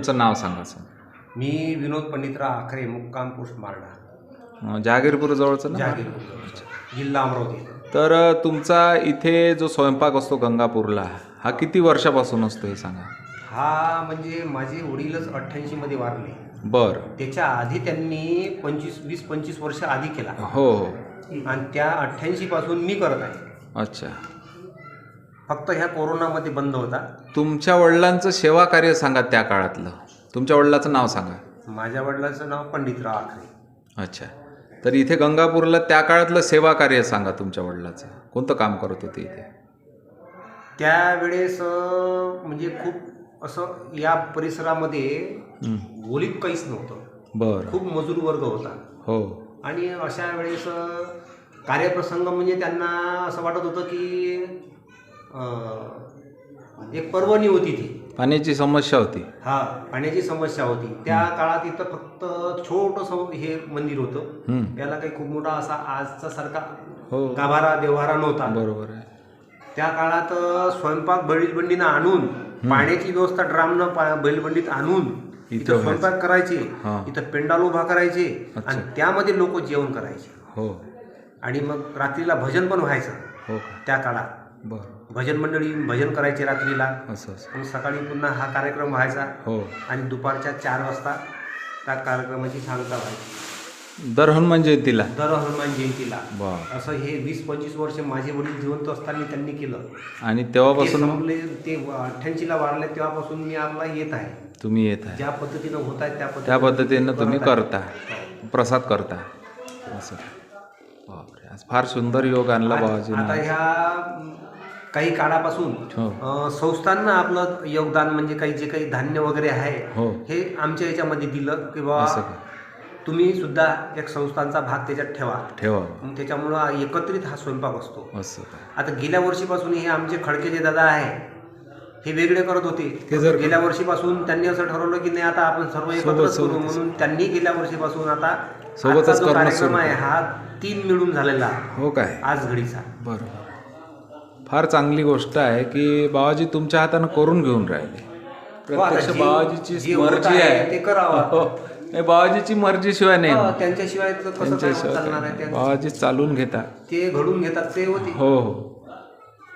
तुमचं नाव सांगा सर. मी विनोद पंडितराव आखरे मुक्काम पोस्ट मारडा. अं, जहागीरपूर जवळचं ना? जिल्हा अमरावती. तर अं, तुमचा इथे जो स्वयंपाक असतो गंगापूरला हा किती वर्षापासून असतो हे सांगा. हा म्हणजे माझे वडीलच अठ्ठ्याऐंशी मध्ये वारले. बरं. त्याच्या आधी त्यांनी पंचवीस वीस पंचवीस वर्ष आधी केला. हो हो. आणि त्या अठ्ठ्याऐंशी पासून मी करत आहे. अच्छा. फक्त ह्या कोरोनामध्ये बंद होता. तुमच्या वडिलांचं सेवा कार्य सांगा त्या काळातलं. तुमच्या वडिलाचं नाव सांगा. माझ्या वडिलांचं नाव पंडितराव आखरे. अच्छा. तर इथे गंगापूरला त्या काळातलं सेवा कार्य सांगा तुमच्या वडिलाचं. कोणतं काम करत होते इथे? त्यावेळेस अं, म्हणजे खूप असं या परिसरामध्ये. गोलीत काहीच नव्हतं. बरं. खूप मजूर वर्ग होता. हो. आणि अशा वेळेस अ, कार्यप्रसंग म्हणजे त्यांना असं वाटत होतं की एक पर्वणी होती ती. पाण्याची समस्या होती. हा पाण्याची समस्या होती. त्या काळात इथं फक्त छोटंसं हे मंदिर होतं. त्याला काही खूप मोठा असा आजचा सारखा हो. गाभारा देव्हारा नव्हता. बरोबर आहे. त्या काळात स्वयंपाक बैलबंडीनं आणून पाण्याची व्यवस्था ड्रामनं बैलबंडीत आणून इथं स्वयंपाक करायचे. इथं पेंडाल उभा करायचे. आणि त्यामध्ये लोक जेवण करायचे. हो. आणि मग रात्रीला भजन पण व्हायचं. हो. त्या काळात. बरं. भजन मंडळी भजन करायचे रात्रीला. असं असं. मग सकाळी पुन्हा हा कार्यक्रम व्हायचा. हो. आणि दुपारच्या चार वाजता त्या कार्यक्रमाची सांगता व्हायची दर हनुमान जयंतीला? दर हनुमान जयंतीला. असं हे वीस पंचवीस वर्ष माझे वडील जिवंत असताना त्यांनी केलं. आणि ते तेव्हापासून संपले ते अठ्ठ्याऐंशीला वाढले तेव्हापासून मी आपला येत आहे. तुम्ही येत आहे. ज्या पद्धतीनं होत आहे त्या त्या पद्धतीनं तुम्ही करत आहे. प्रसाद करता. असं. बापरे आज फार सुंदर योग आणला आता बाबाजीनं. ह्या काही काळापासून हो. अं, संस्थांना आपलं योगदान म्हणजे काही जे काही धान्य वगैरे आहे हो. हे आमच्या याच्यामध्ये दिलं की बाबा का? तुम्ही सुद्धा एक संस्थांचा भाग त्याच्यात ठेवा. ठेवा. मग त्याच्यामुळं एकत्रित हा स्वयंपाक असतो. असं का? आता गेल्या वर्षीपासून हे आमचे खडके जे दादा आहे हे वेगळे करत होते. ते जर- गेल्या वर्षीपासून त्यांनी असं ठरवलं की नाही आता आपण सर्व एकत्र करू. म्हणून त्यांनी गेल्या वर्षीपासून आता सोबतच आजचा जो करणं कार्यक्रम आहे हा तीन मिळून झालेला हो काय? आज घडीचा. बरोबर फार चांगली गोष्ट आहे की बाबाजी तुमच्या हातानं करून घेऊन राहिले. प्रत्यक्ष बाबाजीची मर्जी आहे ते करावं. हो. नाही, बाबाजीची मर्जीशिवाय नाही. हा. त्यांच्याशिवाय? बाबाजी चालून घेतात. ते घडून घेतात ते होते. हो हो.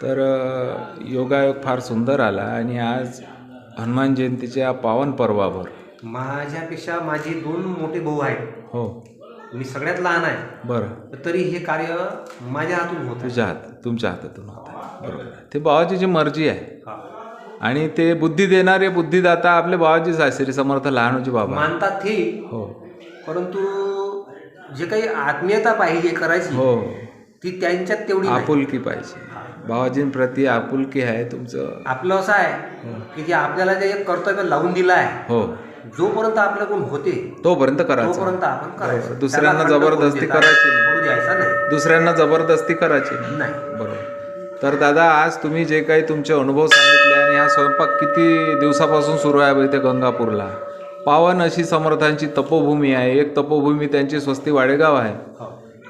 तर योगायोग फार सुंदर आला आणि आज हनुमान जयंतीच्या पावन पर्वावर. माझ्यापेक्षा माझे दोन मोठे भाऊ आहेत. हो. मी सगळ्यात लहान आहे. बरं. तरी हे कार्य माझ्या हातून होत आहे. तुझ्या हात तुमच्या हातातून होत आहे. बरोबर आहे. ते बाबाजीची मर्जी आहे. हा. आणि ते बुद्धी देणारे बुद्धिदाता आपले बाबाजीच आहे श्री समर्थ लहानोजी बाबा. मानतात ते. हो. परंतु जे काही आत्मीयता पाहिजे करायची हो. ती त्यांच्यात तेवढी नाही. आपुलकी पाहिजे. बाबाजींप्रती आपुलकी आहे तुमचं. आपलं असं आहे की जे आपल्याला जे एक कर्तव्य लावून दिलं आहे हो. जोपर्यंत आपल्याकडून होते तोपर्यंत करायचं. तोपर्यंत आपण करायचं. दुसऱ्यांना त्याला खंड पडू जबरदस्ती देता- करायची नाही. पडू द्यायचा नाही. दुसऱ्यांना जबरदस्ती करायची नाही. नाही. बरोबर. तर दादा आज तुम्ही जे काही तुमचे अनुभव सांगितले आणि हा स्वयंपाक किती दिवसापासून सुरू आहे इथे गंगापूरला? पावन अशी समर्थांची तपोभूमी आहे. एक तपोभूमी त्यांची स्वस्ती वाडेगाव आहे.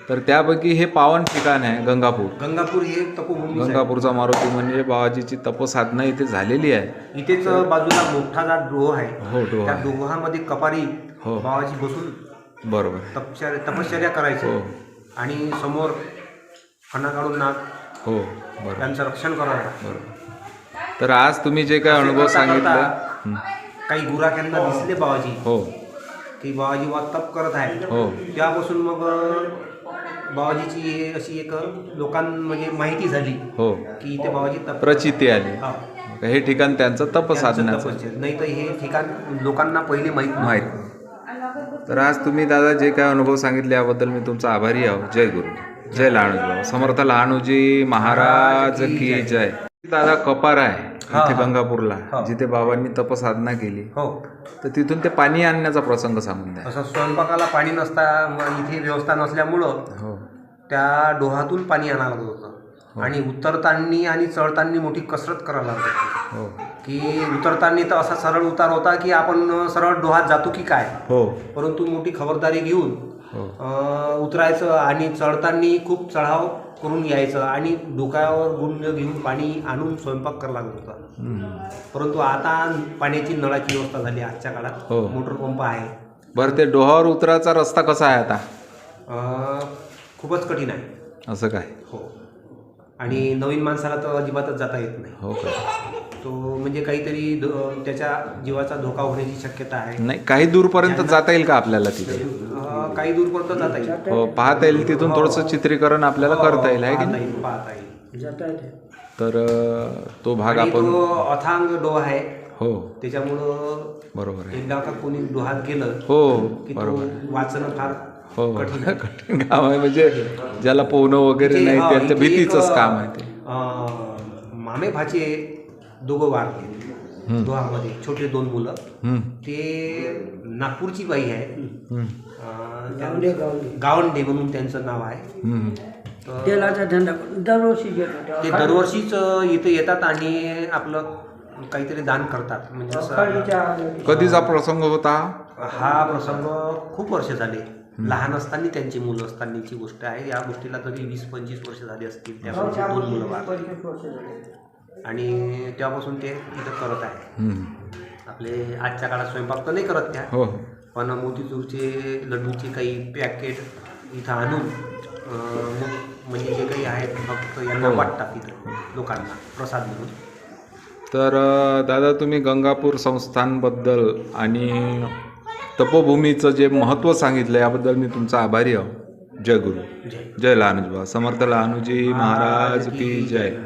तर त्यापैकी हे पावन ठिकाण आहे गंगापूर. गंगापूर हे तपोभूमी गंगापूरचा मारुती म्हणजे बाबाजीची तपसाधना इथे झालेली आहे. इथेच बाजूला मोठा जात डोह आहे. हो डोह त्या. डोहामध्ये कपारी हो. बाबाजी बसून बरोबर. तपश्चर्या तपश्चर्या करायचे. हो. आणि समोर खणा काढून नाग हो बरोबर. त्यांचं रक्षण करावं बरोबर. तर आज तुम्ही जे काही अनुभव सांगितले. काही गुराख्यांना दिसले बाबाजी. हो. की बाबाजी वा तप करत आहे हो. त्यापासून मग बाबाजीची हे अशी एक लोकां म्हणजे माहिती झाली हो. की इथे बाबाजी तप प्रचिती आली. हा. हे ठिकाण त्यांचं तपसाधण्याचं नाही तर हे ठिकाण लोकांना पहिले माहीत माहीत. तर आज तुम्ही दादा जे काय अनुभव सांगितले याबद्दल मी तुमचा आभारी आहो जय गुरु. जय लहानूजी समर्थ लहानूजी महाराज की जय. दादा कपार आहे हा, इथे हा. गंगापूरला हा. जिथे बाबांनी तपसाधना केली. हो. तर तिथून ते पाणी आणण्याचा प्रसंग सांगून द्या. असं स्वयंपाकाला पाणी नसता इथे व्यवस्था नसल्यामुळं हो. त्या डोहातून पाणी आणावं लागत होतं. आणि उतरताना आणि चढताना मोठी कसरत करायला लागत होती. हो. की उतरताना तर असा सरळ उतार होता की आपण सरळ डोहात जातो की काय? हो. परंतु मोठी खबरदारी घेऊन हो. अं, उतरायचं आणि चढताना खूप चढाव करून यायचं आणि डोक्यावर गुंड घेऊन पाणी आणून स्वयंपाक करावा लागत होता. परंतु आता पाण्याची नळाची व्यवस्था झाली आजच्या काळात. हो. मोटर पंप आहे. बरं ते डोहावर उतराचा रस्ता कसा आहे आता? अं, खूपच कठीण आहे. असं काय? हो. आणि नवीन माणसाला तर अजिबातच जाता येत नाही. हो का? तो म्हणजे काहीतरी त्याच्या जीवाचा धोका होण्याची शक्यता आहे. नाही काही दूरपर्यंत जाता येईल का आपल्याला तिथे? काही दूरपर्यंत जाता येईल. हो पाहता येईल तिथून थोडंसं चित्रीकरण आपल्याला करता येईल आहे की पाहता नाही? येईल पाहता येईल. तर तो भाग आपण तो अथांग डोह आहे. हो. त्याच्यामुळं बरोबर आहे. एकदा का कोणी डोहात गेलं हो बरोबर वाचणं फार हो कठीण आहे. कठीण काम आहे म्हणजे ज्याला पोहणं वगैरे इथे- नाही हा, त्यांच्या एक, भीतीचंच काम आहे ते. मामे भाचे दोघं वारले डोहामध्ये छोटे दोन मुलं. ते नागपूरची बाई आहे त्यांचं- गावंडे. म्हणून त्यांचं नाव आहे. तेलाचा धंदा दरवर्षी ते दरवर्षीच इथे येतात आणि आपलं काहीतरी दान करतात. म्हणजे असं कधीचा प्रसंग होता? हा प्रसंग खूप वर्ष झाले. लहान असताना त्यांची मुलं असतानाची गोष्ट आहे. या गोष्टीला तरी वीस पंचवीस वर्ष झाली असतील. त्यापासून दोन मुलं. आणि तेव्हापासून ते इथं करत आहे. आपले आजच्या काळात स्वयंपाक तर नाही करत त्या. हो. पण मोतीचूरचे लड्डूचे काही पॅकेट इथं आणून अं, मग म्हणजे जे काही आहेत फक्त यांना हो. वाटतात इथं लोकांना प्रसाद म्हणून. तर अ, दादा तुम्ही गंगापूर संस्थानबद्दल आणि तपोभूमीचं जे महत्त्व सांगितलं याबद्दल मी तुमचा आभारी आहो. जय गुरु. जय. जय लहानुजी समर्थ लहानुजी महाराज की जय.